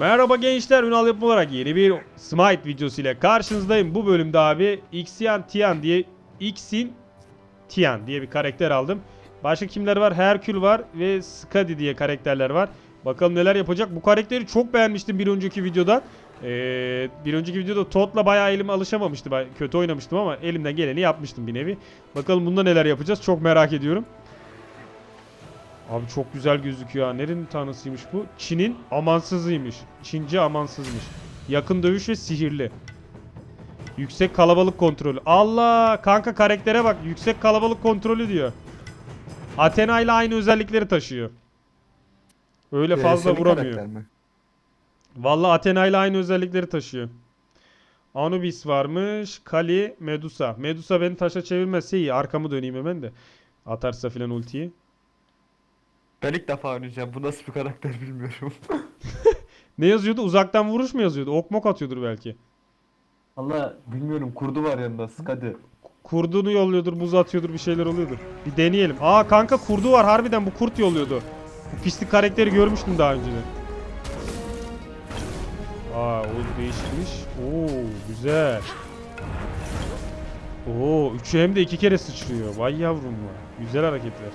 Merhaba gençler Ünal yapım olarak yeni bir Smite videosu ile karşınızdayım. Bu bölümde abi Ixian Tian diye Ixin Tian diye bir karakter aldım. Başka kimler var? Herkül var ve Skadi diye karakterler var. Bakalım neler yapacak. Bu karakteri çok beğenmiştim bir önceki videoda. Ee, bir önceki videoda Todd'la bayağı elime alışamamıştım. Kötü oynamıştım ama elimden geleni yapmıştım bir nevi. Bakalım bunda neler yapacağız çok merak ediyorum. Abi çok güzel gözüküyor ha. Nerenin tanrısıymış bu? Çin'in amansızıymış. Çince amansızmış. Yakın dövüş ve sihirli. Yüksek kalabalık kontrolü. Allah! Kanka karaktere bak. Yüksek kalabalık kontrolü diyor. Athena ile aynı özellikleri taşıyor. Öyle fazla Ee, senin vuramıyor. Vallahi Athena ile aynı özellikleri taşıyor. Anubis varmış. Kali, Medusa. Medusa beni taşa çevirmezse iyi. Arkamı döneyim hemen de. Atarsa filan ultiyi. Ben ilk defa oynayacağım. Bu nasıl bir karakter bilmiyorum. Ne yazıyordu? Uzaktan vuruş mu yazıyordu? Ok mok atıyordur belki. Allah bilmiyorum. Kurdu var yanında. Skadi. Kurduğunu yolluyordur, buz atıyordur, bir şeyler oluyordur. Bir deneyelim. Aa kanka kurdu var harbiden bu kurt yolluyordu. Bu pislik karakteri görmüştüm daha önceden. Aa o değişmiş. Oo güzel. Oo üçü hem de iki kere sıçrıyor. Vay yavrum var. Güzel hareketler.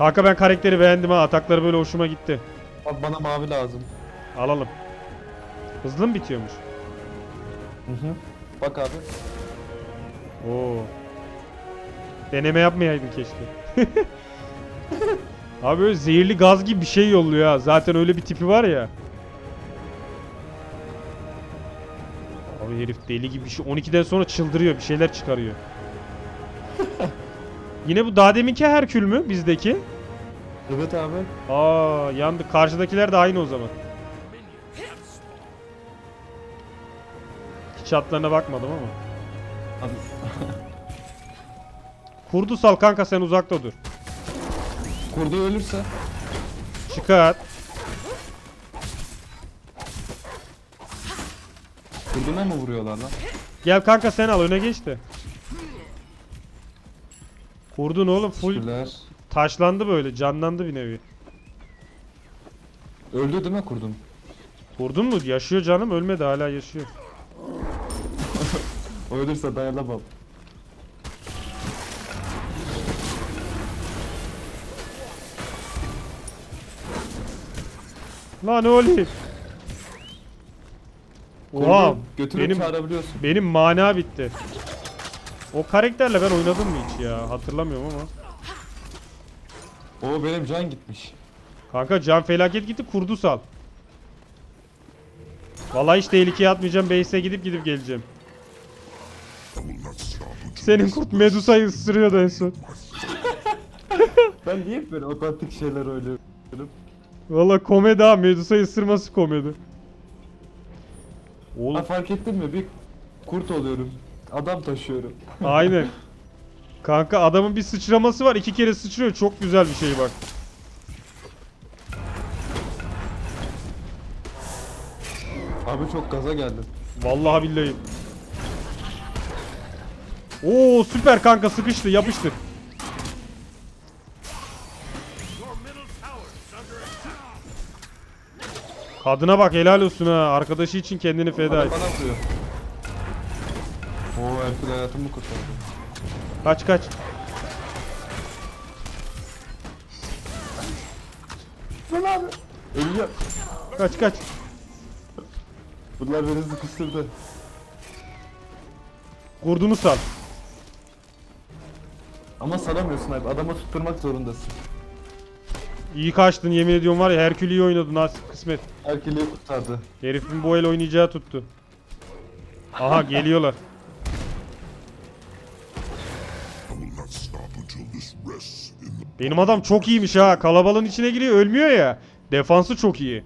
Kanka ben karakteri beğendim ha. Atakları böyle hoşuma gitti. Abi bana mavi lazım. Alalım. Hızlı mı bitiyormuş? Hı hı. Bak abi. Oo. Deneme yapmayaydın keşke. Abi böyle zehirli gaz gibi bir şey yolluyor ha. Zaten öyle bir tipi var ya. Abi herif deli gibi bir şey. 12'den sonra çıldırıyor. Bir şeyler çıkarıyor. Yine bu daha deminki Herkül mü bizdeki? Evet abi. Aa yandı. Karşıdakiler de aynı o zaman. Hiç hatlarına bakmadım ama. Abi. Kurdu sal kanka sen uzakta dur. Kurdu ölürse. Çıkar. Kurduna mı vuruyorlar lan? Gel kanka sen al öne geç de. Kurdun oğlum full Teşekkürler. Taşlandı böyle canlandı bir nevi. Öldü değil mi kurdun? Kurdun mu? Yaşıyor canım ölmedi hala yaşıyor. O ölürse dayanamam. Lan Oli. Oha götürüp benim çağırabiliyorsun. benim mana bitti. O karakterle ben oynadım mı hiç ya hatırlamıyorum ama. Oo benim can gitmiş. Kanka can felaket gitti kurdu sal. Vallahi hiç tehlikeye atmayacağım base'e gidip gidip geleceğim. Senin kurt Medusa'yı ısırıyordu en son. Ben niye böyle otantik şeyler oynuyorum? Valla komedi ha Medusa'yı ısırması komedi. Ha Oğlum fark ettin mi? Bir kurt oluyorum. Adam taşıyorum. aynen. Kanka adamın bir sıçraması var iki kere sıçrıyor çok güzel bir şey bak. Abi çok gaza geldim. Vallahi billahi. Oo süper kanka sıkıştı yapıştır. Kadına bak helal olsun ha. Arkadaşı için kendini feda et. bana vuruyor. Oo Erkül hayatımı kurtardı. Kaç kaç. Lan abi. Ölüyor. Kaç kaç. Bunlar beni sıkıştırdı. Kurdunu sal. Ama salamıyorsun abi. Adama tutturmak zorundasın. İyi kaçtın yemin ediyorum var ya Herkül iyi oynadı nasip kısmet. Erkül'ü kurtardı. Herifin bu el oynayacağı tuttu. Aha geliyorlar. Benim adam çok iyiymiş ha. Kalabalığın içine giriyor ölmüyor ya. Defansı çok iyi.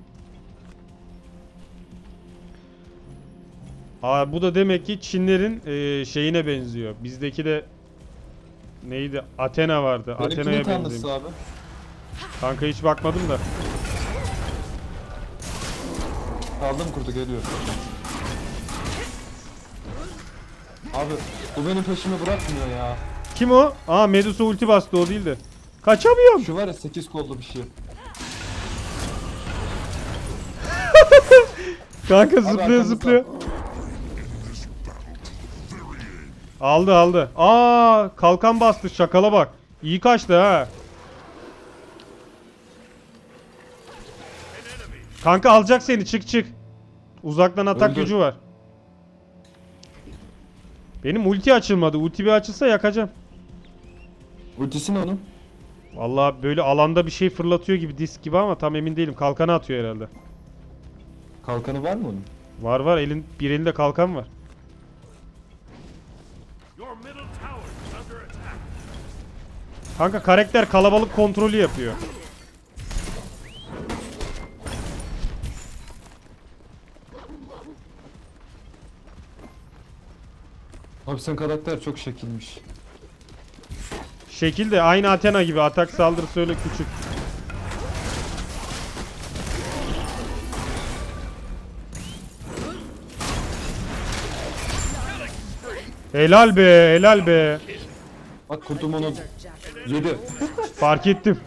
Aa bu da demek ki Çinlerin e, şeyine benziyor. Bizdeki de neydi? Athena vardı. Athena'ya benziyor. abi. Kanka hiç bakmadım da. Aldım kurdu geliyor. Abi bu benim peşimi bırakmıyor ya. Kim o? Aa Medusa ulti bastı o değildi. Kaçamıyorum. Şu var ya 8 kollu bir şey. Kanka zıplıyor arkamızda. zıplıyor. Aldı aldı. Aa kalkan bastı şakala bak. İyi kaçtı ha. Kanka alacak seni çık çık. Uzaktan atak Öldür. gücü var. Benim ulti açılmadı. Ulti bir açılsa yakacağım. Ultisi ne onun? Vallahi böyle alanda bir şey fırlatıyor gibi disk gibi ama tam emin değilim. Kalkanı atıyor herhalde. Kalkanı var mı onun? Var var elin bir elinde kalkan var. Kanka karakter kalabalık kontrolü yapıyor. Abi sen karakter çok şekilmiş. Şekil de aynı Athena gibi atak saldırısı öyle küçük. Helal be, helal be. Bak kurtum onu yedi. Fark ettim.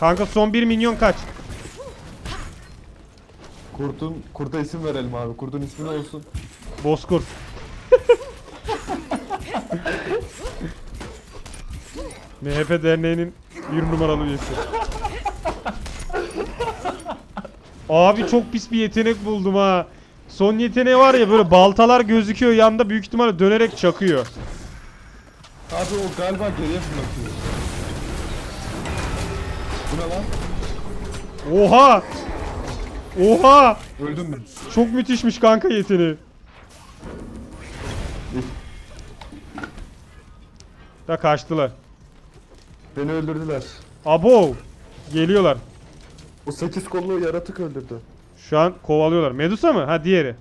Kanka son 1 milyon kaç? Kurtun, kurta isim verelim abi. Kurtun ismi ne olsun? Bozkurt. MHP derneğinin bir numaralı üyesi. Abi çok pis bir yetenek buldum ha. Son yeteneği var ya böyle baltalar gözüküyor yanda büyük ihtimalle dönerek çakıyor. Abi o galiba geriye fırlatıyor. Bu ne lan? Oha! Oha! Öldüm mü? Çok müthişmiş kanka yeteneği. Da kaçtılar. Beni öldürdüler. Abo! Geliyorlar. O 8 kollu yaratık öldürdü. Şu an kovalıyorlar. Medusa mı? Ha diğeri.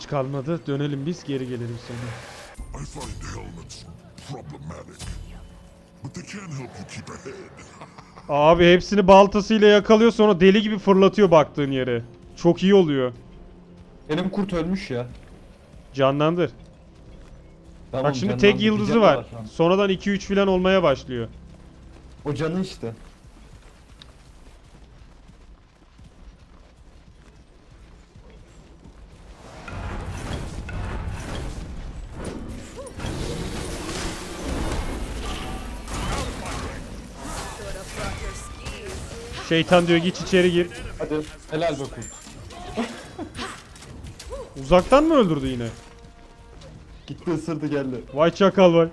Hiç kalmadı. Dönelim biz geri gelelim sonra. I find helmets problematic, but they can help you keep ahead. Abi hepsini baltasıyla yakalıyor sonra deli gibi fırlatıyor baktığın yere. Çok iyi oluyor. Benim kurt ölmüş ya. Canlandır. Tamam, Bak şimdi tek yıldızı var. an. Sonradan 2-3 falan olmaya başlıyor. O canı işte. Şeytan diyor git içeri gir. Hadi helal be kurt. Uzaktan mı öldürdü yine? Gitti ısırdı geldi. Vay çakal vay.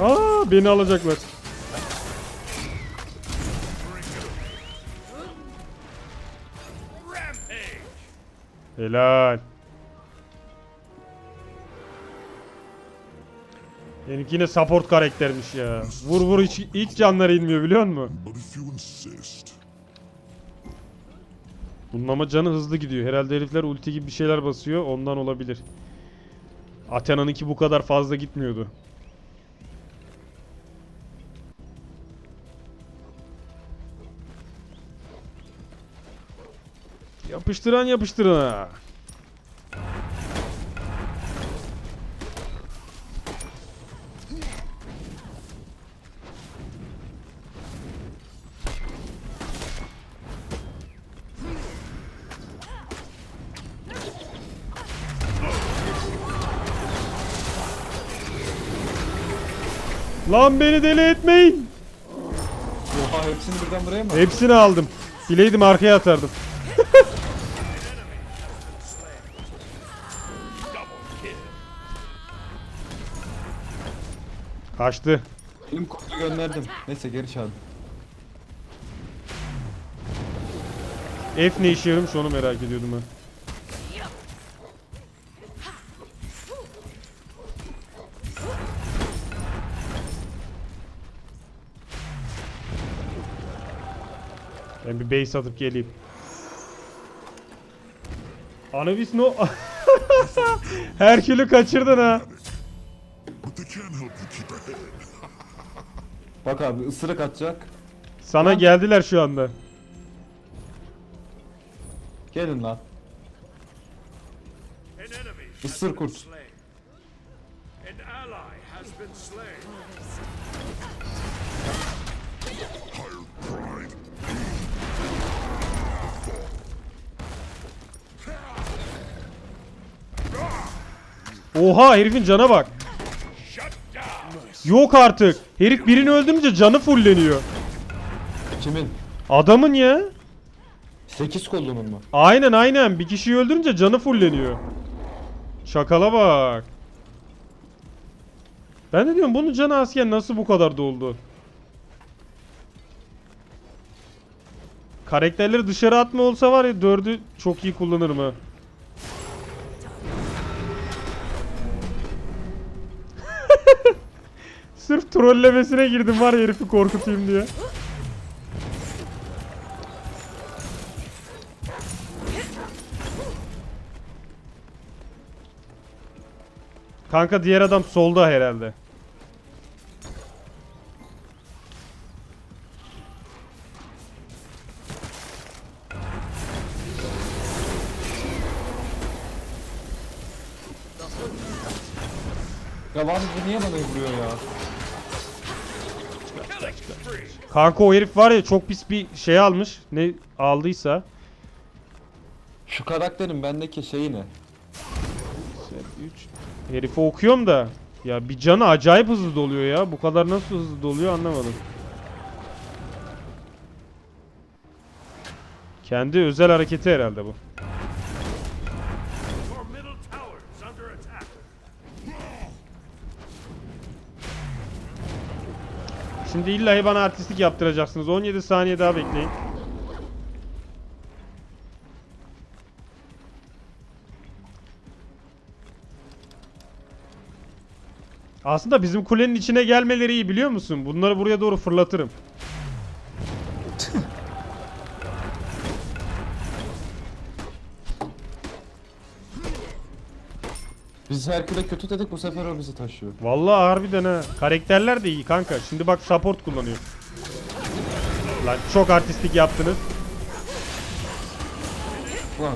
Aa beni alacaklar. Rampage. Helal. Benimki yine support karaktermiş ya. Vur vur hiç, hiç canları inmiyor biliyor musun? Bunun ama canı hızlı gidiyor. Herhalde herifler ulti gibi bir şeyler basıyor. Ondan olabilir. Athena'nınki bu kadar fazla gitmiyordu. Yapıştıran yapıştırana. Lan beni deli etmeyin. Oha hepsini birden buraya mı? Hepsini aldım. Bileydim arkaya atardım. Kaçtı. Benim kurtu gönderdim. Neyse geri çağırdım. F ne işe yarıyormuş onu merak ediyordum ben. Ben bir base atıp geleyim. Anubis no... Herkül'ü kaçırdın ha. Bak abi ısırık atacak. Sana geldiler şu anda. Gelin lan. Isır been kurt. Oha herifin cana bak. Yok artık. Herif birini öldürünce canı fulleniyor. Kimin? Adamın ya. 8 kollunun mu? Aynen aynen. Bir kişiyi öldürünce canı fulleniyor. Şakala bak. Ben de diyorum bunun canı asken nasıl bu kadar doldu? Karakterleri dışarı atma olsa var ya dördü çok iyi kullanırım ha. Sırf trollemesine girdim var ya herifi korkutayım diye. Kanka diğer adam solda herhalde. Kanka o herif var ya çok pis bir şey almış. Ne aldıysa. Şu karakterin bendeki şeyi ne? 3 Herifi okuyorum da ya bir canı acayip hızlı doluyor ya. Bu kadar nasıl hızlı doluyor anlamadım. Kendi özel hareketi herhalde bu. Şimdi illahi bana artistlik yaptıracaksınız. 17 saniye daha bekleyin. Aslında bizim kulenin içine gelmeleri iyi biliyor musun? Bunları buraya doğru fırlatırım. Biz Herkül'e kötü dedik bu sefer o bizi taşıyor. Vallahi harbiden ha. Karakterler de iyi kanka. Şimdi bak support kullanıyor. Lan çok artistlik yaptınız. Ulan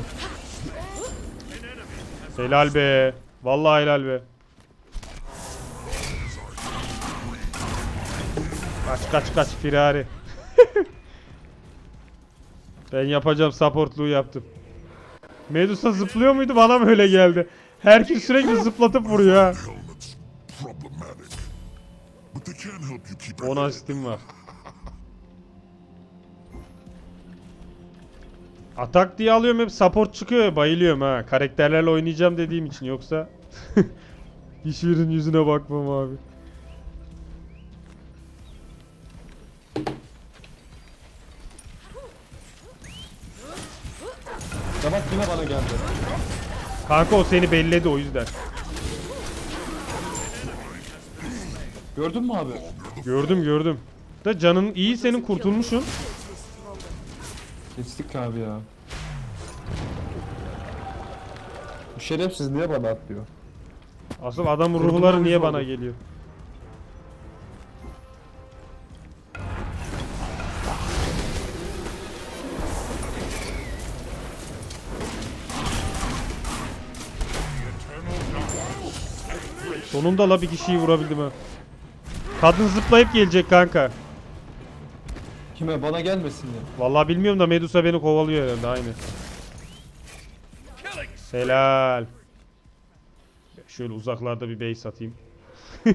Helal be. Vallahi helal be. Kaç kaç kaç firari. ben yapacağım supportluğu yaptım. Medusa zıplıyor muydu bana mı öyle geldi? Herkes sürekli zıplatıp vuruyor ha. Helmets. Problematic. But they can't help you keep 10 ahead. asistim var. Atak diye alıyorum hep support çıkıyor bayılıyorum ha. Karakterlerle oynayacağım dediğim için yoksa hiçbirinin yüzüne bakmam abi. ya bak yine bana geldi. Kanka o seni belledi o yüzden. Gördün mü abi? Gördüm gördüm. Da canın iyi senin kurtulmuşsun. Geçtik abi ya. Bu şerefsiz niye bana atlıyor? Asıl Kurtulma ruhları niye bana geliyor? Sonunda la bir kişiyi vurabildim ha. Kadın zıplayıp gelecek kanka. Kime? Bana gelmesin ya. Vallahi bilmiyorum da Medusa beni kovalıyor herhalde aynı. Helal. Şöyle uzaklarda bir base atayım.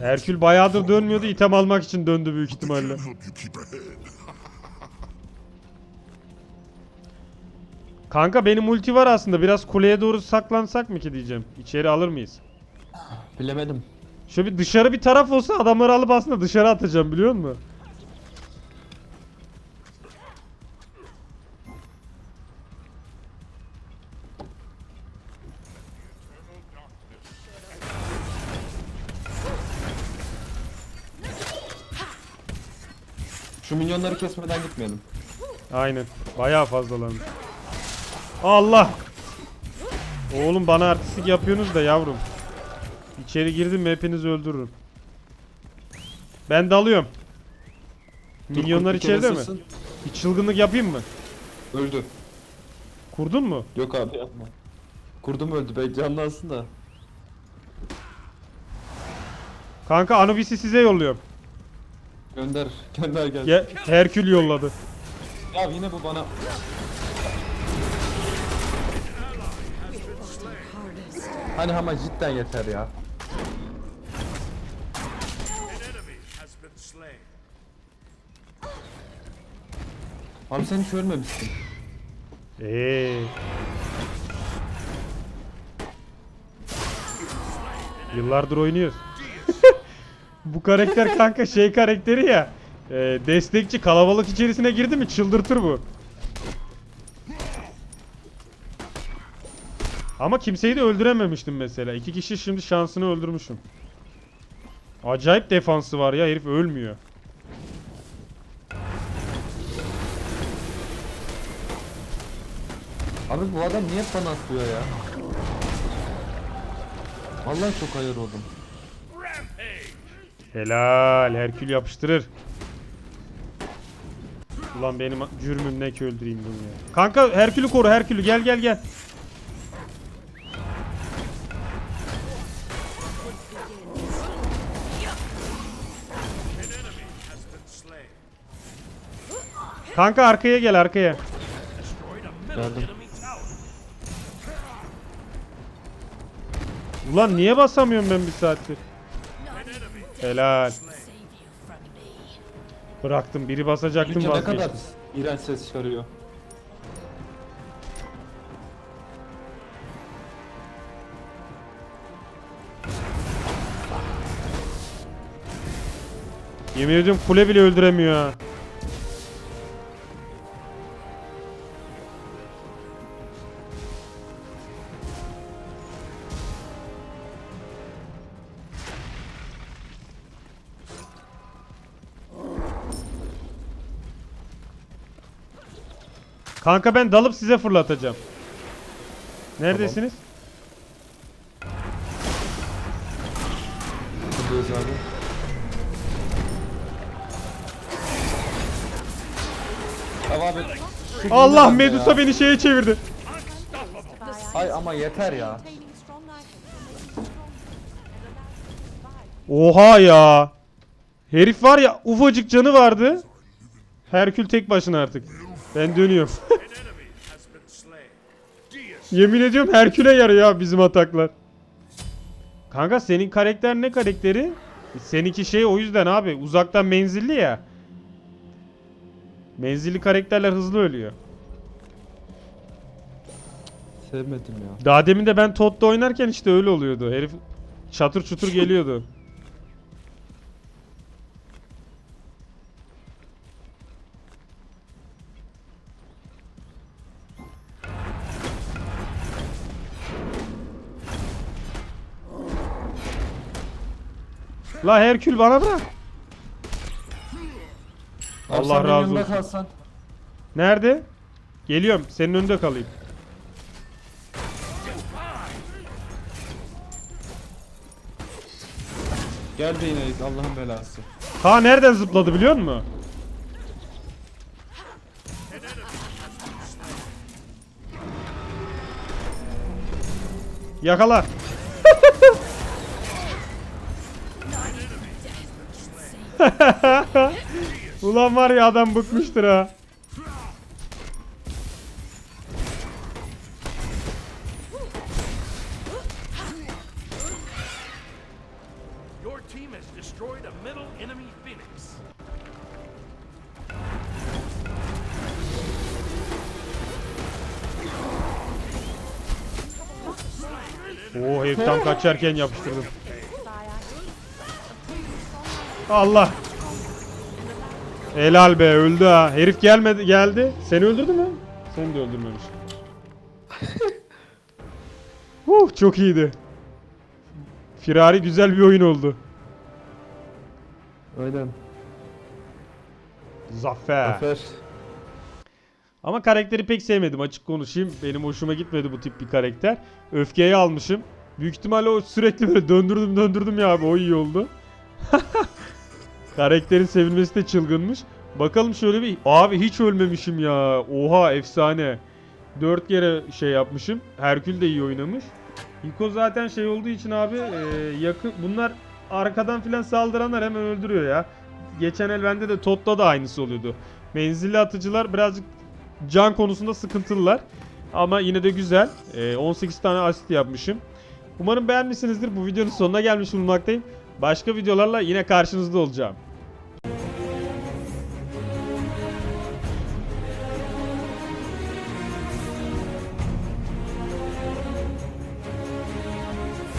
Herkül bayağıdır dönmüyordu item almak için döndü büyük ihtimalle. Kanka benim ulti var aslında biraz kuleye doğru saklansak mı ki diyeceğim. İçeri alır mıyız? Bilemedim. Şöyle bir dışarı bir taraf olsa adamları alıp aslında dışarı atacağım biliyor musun? Şu minyonları kesmeden gitmeyelim. Aynen. Bayağı fazlalarmış. Allah! Oğlum bana artistik yapıyorsunuz da yavrum. İçeri girdim hepinizi öldürürüm. Ben dalıyorum. Milyonlar Bir kere içeride mi? ısırsın, Bir çılgınlık yapayım mı? Öldü. Kurdun mu? Yok abi yapma. Kurdum öldü belki canlansın da. Kanka Anubis'i size yolluyorum. Gönder. Gönder gel. Ge- Herkül yolladı. Ya yine bu bana. Hani ama cidden yeter ya. Abi sen hiç ölmemişsin. Eee. Yıllardır oynuyoruz. Bu karakter kanka şey karakteri ya. e, destekçi kalabalık içerisine girdi mi çıldırtır bu. Ama kimseyi de öldürememiştim mesela. İki kişi şimdi şansını öldürmüşüm. Acayip defansı var ya herif ölmüyor. Abi bu adam niye bana atlıyor ya? Vallahi çok hayır oldum. Helal Herkül yapıştırır. Ulan benim cürmüm ne ki öldüreyim bunu ya. Kanka Herkül'ü koru Herkül'ü gel gel gel. Kanka arkaya gel arkaya. Geldim. Ulan niye basamıyorum ben bir saattir? Helal. Bıraktım biri basacaktım Ülke ne kadar vazgeçtim. iğrenç ses çıkarıyor. Yemin ediyorum kule bile öldüremiyor ha. Kanka ben dalıp size fırlatacağım. Neredesiniz? Buradayız abi. Tamam abi. şu Allah Medusa ya. beni şeye çevirdi. Ay ama yeter ya. Oha ya. Herif var ya ufacık canı vardı. Herkül tek başına artık. Ben dönüyorum. Yemin ediyorum Herkül'e yarıyor ya bizim ataklar. Kanka senin karakter ne karakteri? Seninki şey o yüzden abi uzaktan menzilli ya. Menzilli karakterler hızlı ölüyor. Sevmedim ya. Daha demin de ben Todd'da oynarken işte öyle oluyordu. Herif çatır çutur geliyordu. La Herkül bana bırak. Abi Allah razı olsun. kalsan. Nerede? Geliyorum. Senin önünde kalayım. Gel de yine Allah'ın belası. Ha nereden zıpladı biliyor musun? Yakala. Ulan var ya adam bıkmıştır ha. Oo herif tam kaçarken yapıştırdım. Allah. Helal be öldü ha. Herif gelmedi geldi. Seni öldürdü mü? Seni de öldürmemiş. uh, çok iyiydi. Firari güzel bir oyun oldu. Aynen. Zafer. Zafer. Ama karakteri pek sevmedim açık konuşayım. Benim hoşuma gitmedi bu tip bir karakter. Öfkeyi almışım. Büyük ihtimalle o sürekli böyle döndürdüm döndürdüm ya abi o iyi oldu. Karakterin sevilmesi de çılgınmış. Bakalım şöyle bir... Abi hiç ölmemişim ya. Oha efsane. 4 kere şey yapmışım. Herkül de iyi oynamış. Hiko zaten şey olduğu için abi e, yakın bunlar arkadan filan saldıranlar hemen öldürüyor ya. Geçen el bende de Todd'da da aynısı oluyordu. Menzilli atıcılar birazcık can konusunda sıkıntılılar. Ama yine de güzel. E, 18 tane asist yapmışım. Umarım beğenmişsinizdir. Bu videonun sonuna gelmiş bulunmaktayım. Başka videolarla yine karşınızda olacağım.